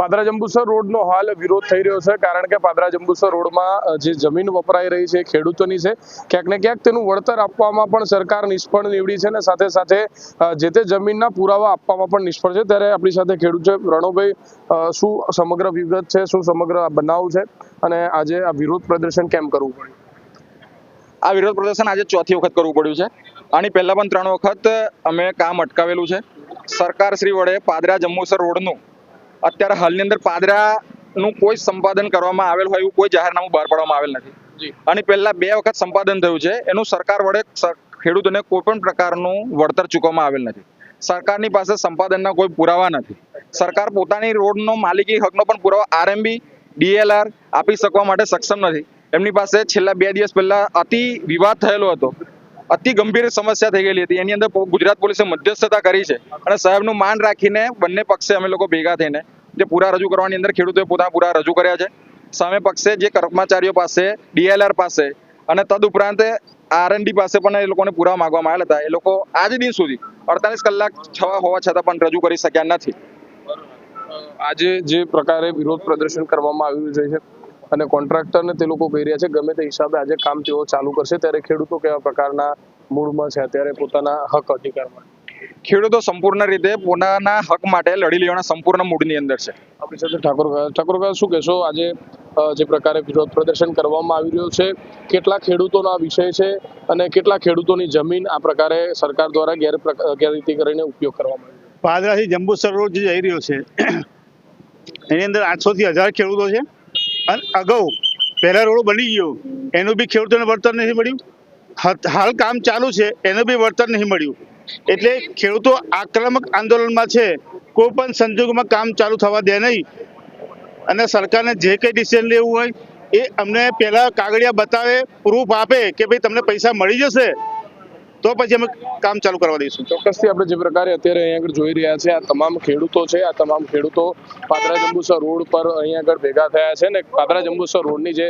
પાદરા જંબુસર રોડનો હાલ વિરોધ થઈ રહ્યો છે, કારણ કે પાદરા જંબુસર રોડમાં જે જમીન વપરાઈ રહી છે ખેડૂતોની છે. ક્યાંક ને ક્યાંક તેનું વળતર આપવામાં પણ સરકાર નિષ્ફળ નીવડી છે અને સાથે સાથે જે તે જમીનના પુરાવા આપવામાં પણ નિષ્ફળ છે. ત્યારે આપણી સાથે ખેડૂત છે રણોભાઈ શું સમગ્ર વિગત છે? શું સમગ્ર બનાવ છે? અને આજે આ વિરોધ પ્રદર્શન કેમ કરવું પડ્યું? આ વિરોધ પ્રદર્શન આજે ચોથી વખત કરવું પડ્યું છે. આની પહેલા પણ ત્રણ વખત અમે કામ અટકાવેલું છે. સરકાર શ્રી વડે પાદરા જંબુસર રોડનું અત્યારે હાલની અંદર પાદરાનું કોઈ સંપાદન કરવામાં આવેલ હોય એવું કોઈ જાહેરનામું બહાર પાડવામાં આવેલ નથી. અને પહેલા બે વખત સંપાદન થયું છે એનું સરકાર વડે ખેડૂતોને કોઈ પણ પ્રકારનું વળતર ચૂકવવામાં આવેલ નથી. સરકારની પાસે સંપાદનના કોઈ પુરાવા નથી. સરકાર પોતાની રોડનો માલિકી હકનો પણ પુરાવો આરએમબી ડીએલઆર આપી શકવા માટે સક્ષમ નથી. એમની પાસે છેલ્લા બે દિવસ પહેલા અતિ વિવાદ થયેલો હતો. અતિ ગંભીર સમસ્યા થઈ ગયેલી હતી. એની અંદર ગુજરાત પોલીસે મધ્યસ્થતા કરી છે અને સાહેબનું માન રાખીને બંને પક્ષે અમે લોકો ભેગા થઈને જે પૂરા રજૂ કરવાની અંદર ખેડૂતોએ પોતાના પૂરા રજૂ કર્યા છે. સામે પક્ષે જે કર્મચારીઓ પાસે, ડીએલઆર પાસે અને તદ ઉપરાંત આરએનડી પાસે પણ એ લોકોને પુરાવા માંગવામાં આવેલા હતા. એ લોકો આજ દિન સુધી અડતાલીસ કલાક છવા હોવા છતાં પણ રજૂ કરી શક્યા નથી. આજે જે પ્રકારે વિરોધ પ્રદર્શન કરવામાં આવી રહ્યું છે અને કોન્ટ્રાક્ટરને તે લોકો કહી રહ્યા છે ગમે તે હિસાબે આજે કામ તેઓ ચાલુ કરશે ત્યારે ખેડૂતો કેવા પ્રકારના મૂડમાં છે અત્યારે પોતાના હક અધિકારમાં? ખેડૂતો સંપૂર્ણ રીતે પોતાના હક માટે લડી લેવાના સંપૂર્ણ મૂડની અંદર છે. આપણી સાથે ઠાકોર ઠાકોર શું કહેશો? આજે જે પ્રકારે વિરોધ પ્રદર્શન કરવામાં આવી રહ્યું છે કેટલા ખેડૂતોનો આ વિષય છે અને કેટલા ખેડૂતોની જમીન આ પ્રકારે સરકાર દ્વારા ગેર ગેરરીતિ કરીને ઉપયોગ કરવામાં આવ્યો પાદરાથી જંબુસર રોડ જે જઈ રહ્યો છે એની અંદર આઠસો થી હજાર ખેડૂતો છે. અને અગાઉ પહેલા રોડ બની ગયો. એનું બી ખેડૂતોને વળતર નથી મળ્યું. હાલ કામ ચાલુ છે, એનું બી વળતર નહીં મળ્યું. એટલે ખેડૂતો આક્રમક આંદોલનમાં છે, કોઈ પણ સંજોગોમાં કામ ચાલુ થવા દે નહીં. અને સરકારને જે કંઈ ડિસિઝન લેવું હોય, એ અમને પહેલાં કાગળિયા બતાવે પ્રૂફ આપે કે ભાઈ તમને પૈસા મળી જશે. તો પછી અમે કામ ચાલુ કરવા દઈશું. ચોક્કસથી આપણે જે પ્રકારે અત્યારે અહીંયા આગળ જોઈ રહ્યા છે આ તમામ ખેડૂતો છે, આ તમામ ખેડૂતો પાદરા જંબુસર રોડ પર અહીંયા આગળ ભેગા થયા છે ને પાદરા જંબુસર રોડની જે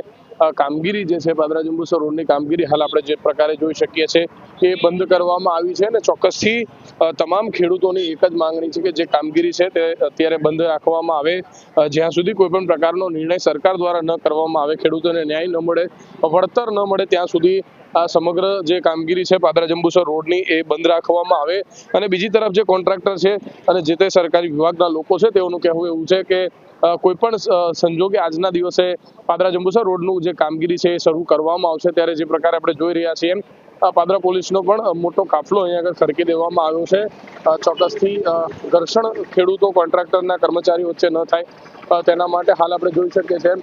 કામગીરી જે છે, પાદરા જંબુસર રોડની કામગીરી હાલ આપણે જે પ્રકારે જોઈ શકીએ છીએ એ બંધ કરવામાં આવી છે અને ચોક્કસથી તમામ ખેડૂતોની એક જ માંગણી છે કે જે કામગીરી છે તે અત્યારે બંધ રાખવામાં આવે. જ્યાં સુધી કોઈ પણ પ્રકારનો નિર્ણય સરકાર દ્વારા ન કરવામાં આવે, ખેડૂતોને ન્યાય ન મળે, વળતર ન મળે, ત્યાં સુધી આ સમગ્ર જે કામગીરી છે પાદરા જંબુસર રોડની એ બંધ રાખવામાં આવે અને બીજી તરફ જે કોન્ટ્રાક્ટર છે અને જે તે સરકારી વિભાગના લોકો છે તેઓનું કહેવું એવું છે કે કોઈ પણ સંજોગે આજના દિવસે પાદરા જંબુસર રોડનું જે કામગીરી છે એ શરૂ કરવામાં આવશે ત્યારે જે પ્રકારે આપણે જોઈ રહ્યા છીએ પાદરા પોલીસનો પણ મોટો કાફલો અહીંયા આગળ ખડકી દેવામાં આવ્યો છે. ચોક્કસથી ઘર્ષણ ખેડૂતો, કોન્ટ્રાક્ટરના કર્મચારીઓ વચ્ચે ન થાય. તેના માટે હાલ આપણે જોઈ શકીએ છીએ.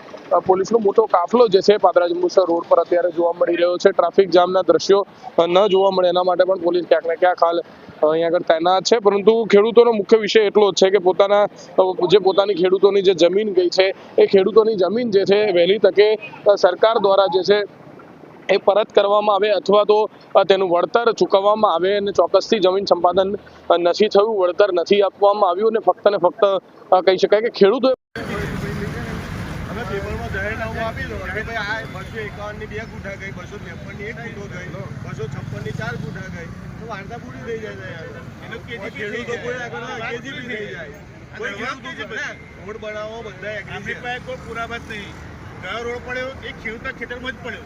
પોલીસનો મોટો કાફલો જે છે પાદરા જંબુસર રોડ પર અત્યારે જોવા મળી રહ્યો છે. ટ્રાફિક જામના દ્રશ્યો ન જોવા મળે એના માટે પણ પોલીસ ક્યાંક ને ક્યાંક હાલ અહીંયા આગળ તૈનાત છે. પરંતુ ખેડૂતોનો મુખ્ય વિષય એટલો જ છે કે પોતાના જે પોતાની ખેડૂતોની જે જમીન ગઈ છે, એ ખેડૂતોની જમીન જે છે, વહેલી તકે સરકાર દ્વારા જે છે એ પરત કરવામાં આવે અથવા તો તેનું વળતર ચૂકવવામાં આવે અને ચોક્કસથી જમીન સંપાદન નથી થયું વળતર નથી આપવામાં આવ્યું અને ફક્ત ને ફક્ત કહી શકાય કે ખેડૂતો અમે પેપરમાં જાહેરનામું આપી દો કે ભાઈ આ બસો એકાવનની બે ગુઠા ગઈ એક ગુઠો ગઈ બસો ચાર ગુઠા ગઈ તો વાર્તા પૂરી થઈ જાય છે યાર. એનો ખેડૂતો કોઈ આગળ કેજીપી થઈ જાય. કોઈ ખેડૂતો છે રોડ બનાવો બધા જ નહીં. કયો રોડ પડ્યો એ ખેડૂતના ખેતરમાં જ પડ્યો.